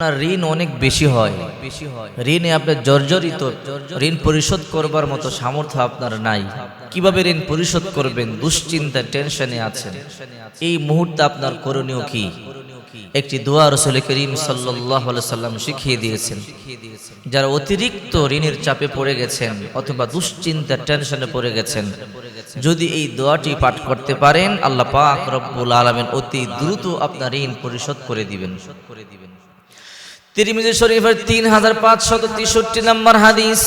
আপনার ঋণ অনেক বেশি হয়। বেশি হয় ঋণে আপনার জর্জরিত, ঋণ পরিশোধ করবার মতো সামর্থ্য আপনার নাই। কীভাবে ঋণ পরিশোধ করবেন? দুশ্চিন্তা টেনশনে আছেন। এই মুহূর্তে আপনার করণীয় কি? একটি দোয়া রসুল করিম সাল্লাম শিখিয়ে দিয়েছেন। যারা অতিরিক্ত ঋণের চাপে পড়ে গেছেন অথবা দুশ্চিন্তা টেনশনে পড়ে গেছেন, যদি এই দোয়াটি পাঠ করতে পারেন, আল্লাহ পাক রব্বুল আলমেন অতি দ্রুত আপনার ঋণ পরিশোধ করে দিবেন করে দিবেন। তিরমিজি শরীফের তিন হাজার পাঁচশত তেষট্টি নম্বর হাদিস।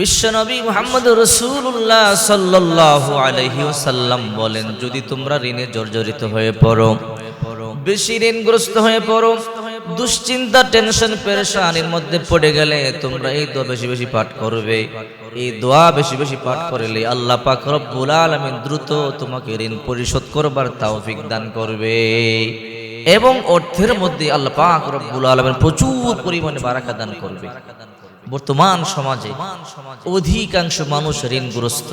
বিশ্বনবী মোহাম্মদ রসুল্লাহ সাল্লাহ আলহি সাল্লাম বলেন, যদি তোমরা ঋণে জর্জরিত হয়ে পড়ো, বেশি ঋণগ্রস্ত হয়ে পড়ো, দুশ্চিন্তা, টেনশন, পেরেশানির মধ্যে পড়ে গেলে তোমরা এই দোয়া বেশি বেশি পাঠ করবে। এই দোয়া বেশি বেশি পাঠ করলে আল্লাহ পাক রব্বুল আলামিন দ্রুত তোমাকে ঋণ পরিশোধ করবার তৌফিক দান করবে। এবং অর্থের মধ্যে আল্লাহ পাক রব্বুল আলামিন প্রচুর পরিমাণে বারাকা দান করবে। বর্তমান সমাজে অধিকাংশ মানুষ ঋণগ্রস্ত।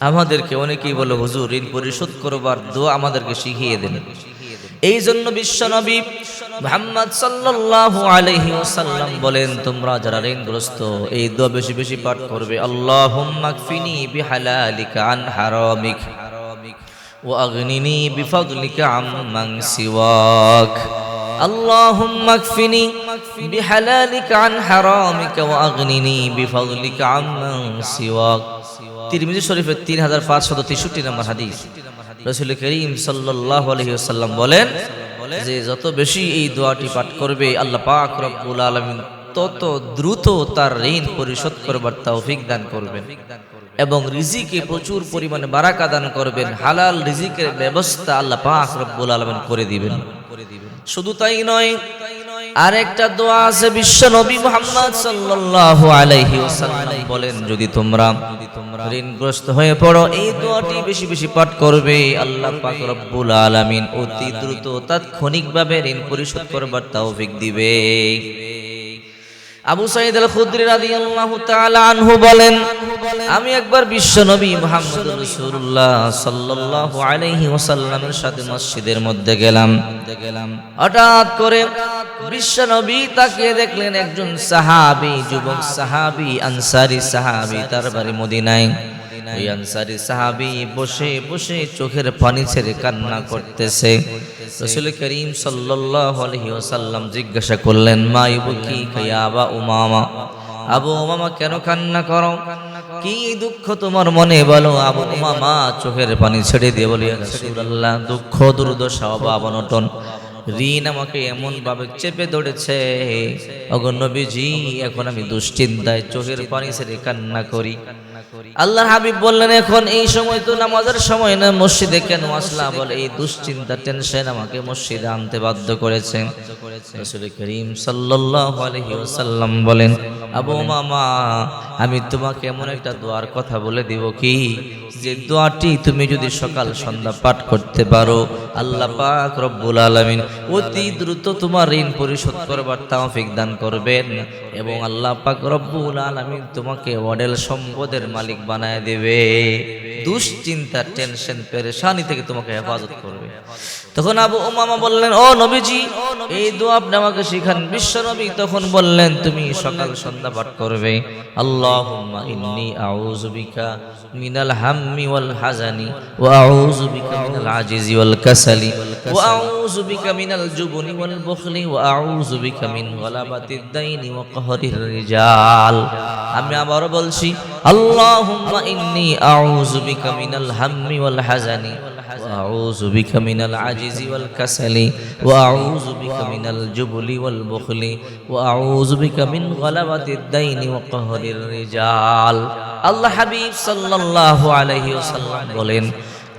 আমাদেরকে অনেকেই বলে, হুজুর, ঋণ পরিশোধ করবার দোয়া আমাদেরকে শিখিয়ে দেন। এই জন্য বিশ্বনবী মোহাম্মদ সাল্লাল্লাহু আলাইহি ওয়াসাল্লাম বলেন, তোমরা যারা ঋণগ্রস্ত, এই দোয়া বেশি বেশি পাঠ করবে। আল্লাহুম্মা কফিনি বিহালালিকা আন হারামিক। وأغنني بفضلك عمن سواك اللهم اكفني بحلالك عن حرامك وأغنني بفضلك عمن سواك তিরমিজি শরীফের তিন হাজার পাঁচশত তেষট্টি নম্বর হাদিস রসুল করিম সাল্লাহ আলহিহাল্লাম বলেন যে যত বেশি এই দোয়াটি পাঠ করবে আল্লাহ পাক রব্বুল আলমিন তত দ্রুত তার ঋণ পরিশোধ করবার তৌফিক দান করবেন এবং রিজিকে প্রচুর পরিমাণে বারাকা দান করবেন। হালাল রিজিকের ব্যবস্থা আল্লাহ পাক রব্বুল আলমিন করে দিবেন। শুধু তাই নয়, আরেকটা দোয়া আছে বিশ্ব নবী মোহাম্মদ সাল্লাল্লাহু আলাইহি ওয়াসাল্লাম বলেন, যদি তোমরা ঋণগ্রস্ত হয়ে পড়ো, এই দোয়াটি বেশি বেশি পাঠ করবে। আল্লাহ পাক রব্বুল আলামিন অতি দ্রুত তাৎক্ষণিকভাবে ঋণ পরিশোধ করবার তৌফিক দিবে। আবু সাইদ আল খুদ্রি রাদিয়াল্লাহু তাআলা আনহু বলেন, আমি একবার বিশ্ব নবী মুহাম্মদ রাসূলুল্লাহ সাল্লাল্লাহু আলাইহি ওয়াসাল্লামের সাথে মসজিদের মধ্যে গেলাম। হঠাৎ করে বিশ্ব নবী তাকে দেখলেন একজন সাহাবী, যুবক সাহাবী, আনসারী সাহাবী, তার বাড়ি মদিনায়। ওই আনসারী সাহাবী বসে বসে চোখের পানি ছেড়ে কান্না করতেছে। রসুল করিম সাল্লাল্লাহু আলাইহি ওয়াসাল্লাম জিজ্ঞাসা করলেন, মা ইবকি কায়া আবা উমামা? আবু উমামা, কেন কান্না করো? কি দুঃখ তোমার মনে? বলো, আবু উমামা, চোখের পানি ছেড়ে দিয়ে বলি রাসূলুল্লাহ, দুঃখ, দুর্দশা, অভাব, অনটন। ঋণ আমাকে এমন ভাবে চেপে ধরেছে। অগণ্যবীজি এখন আমি দুশ্চিন্তায় চোখের পানি ছেড়ে কান্না করি। আল্লাহ হাবিব বললেন, এখন এই সময় তো নামাজের সময় না, মসজিদে কেন আসলা বলে? এই দুশ্চিন্তা টেনশন আমাকে মসজিদে আনতে বাধ্য করেছে। করিম সাল্লাল্লাহু আলাইহি বলেন, আবু মামা আমি তোমাকে এমন একটা দোয়ার কথা বলে দিব কি? যে দোয়াটি তুমি যদি সকাল সন্ধ্যা পাঠ করতে পারো, আল্লাহ পাক রব্বুল আলামিন অতি দ্রুত তোমার ঋণ পরিশোধ করবার তৌফিক দান করবেন এবং আল্লাহ পাক রব্বুল আলামিন তোমাকে মডেল সম্পদের মালিক বানায় দেবে। দুশ্চিন্তা টেনশন পেরেশানি থেকে তোমাকে হেফাজত করবে। তখন আবু উমামা বললেন, ও নবীজি, এই দোয়া আপনি আমাকে শিখান। বিশ্ব নবী তখন বললেন, তুমি সকাল সন্ধ্যা পাঠ করবে। আল্লাহুম্মা ইন্নী আউযু বিকা মিনাল হাম্মি ওয়াল হাজানি ওয়া আউযু বিকা মিনাল আজিজি ওয়াল কাসালি ওয়া আউযু বিকা মিনাল জুবনি ওয়াল বুখলি ওয়া আউযু বিকা মিন গলাবাতিদ দাইনি ওয়া কাহরির রিজাল। আমি আবারও বলছি, আল্লাহুম্মা ইন্নী আউযু বিকা মিনাল হাম্মি ওয়াল হাজানি وأعوذ بك من العجز والكسل وأعوذ بك من الجبل والبخل وأعوذ بك من غلبة الدين وقهر الرجال আল্লাহ হাবিব সাল্লাল্লাহু আলাইহি ওয়াসাল্লাম বলেন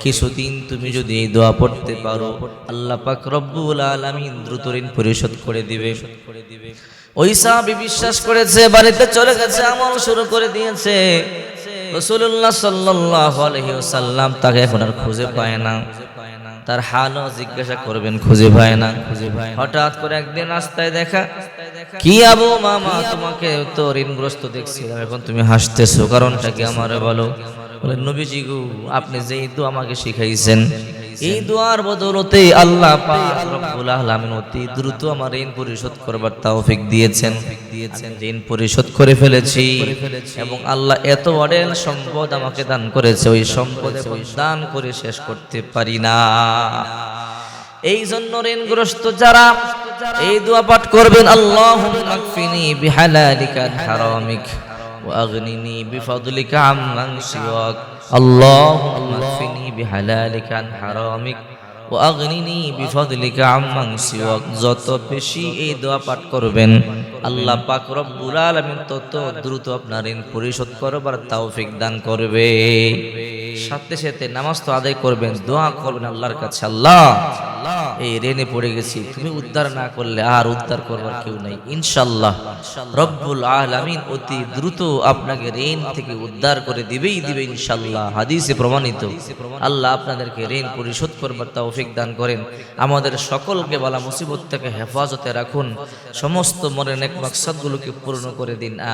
কিছুদিন তুমি যদি এই দোয়া পড়তে পারো আল্লাহ পাক রব্বুল আলামিন দ্রুত ঋণ পরিশোধ করে দিবে ওই সাহাবী বিশ্বাস করেছে বাড়িতে চলে গেছে আমল শুরু করে দিয়েছে রসুল্লাহ সাল্লাহ আলহিউসাল্লাম তাকে এখন আর খুঁজে পায় না। তার হালও জিজ্ঞাসা করবেন, খুঁজে পায় না। খুঁজে পায় হঠাৎ করে একদিন রাস্তায় দেখা, কি আবু মামা, তোমাকে তো ঋণগ্রস্ত দেখছিলাম, এখন তুমি হাসতেছো, কারণটা কি আমার বলো? বলে, নবীজি গু, আপনি যেহেতু আমাকে শিখাইছেন এই দোয়ার বদলতে আল্লাহ অতি দ্রুত আমার ঋণ পরিশোধ করবার তৌফিক দিয়েছেন। দিয়েছেন ঋণ পরিশোধ করে ফেলেছি এবং আল্লাহ এত অডেল সম্পদ আমাকে দান করেছে, ওই সম্পদ দান করে শেষ করতে পারি না। এই জন্য ঋণগ্রস্ত যারা, এই দোয়া পাঠ করবেন আল্লাহ কফিনি বিহালালিকা আন হারামিক। واغنني بفضلك عمن سواك اللهم اكفني بحلالك عن حرامك واغنني بفضلك عمن سواك যত বেশি এই দোয়া পাঠ করবেন আল্লাহ পাক রব্বুল আলামিন তত দ্রুত আপনার ঋণ পরিশোধ করবার তৌফিক দান করবে সাথে সাথে নামাজ তো আদায় করবেন, দোয়া করবেন আল্লাহর কাছে, আল্লাহ। এই রেনে পড়ে গেছি, তুমি উদ্ধার না করলে আর উদ্ধার করবার কেউ নাই ইনশাল্লাহ রব্বুল আলামিন অতি দ্রুত আপনাকে ঋণ থেকে উদ্ধার করে দিবেই দিবে ইনশাল্লাহ হাদিসে প্রমাণিত। আল্লাহ আপনাদেরকে ঋণ পরিশোধ করবার তৌফিক দান করেন। আমাদের সকলকে বলা মুসিবত থেকে হেফাজতে রাখুন। সমস্ত মনের এক মাকসাদগুলোকে পূর্ণ করে দিন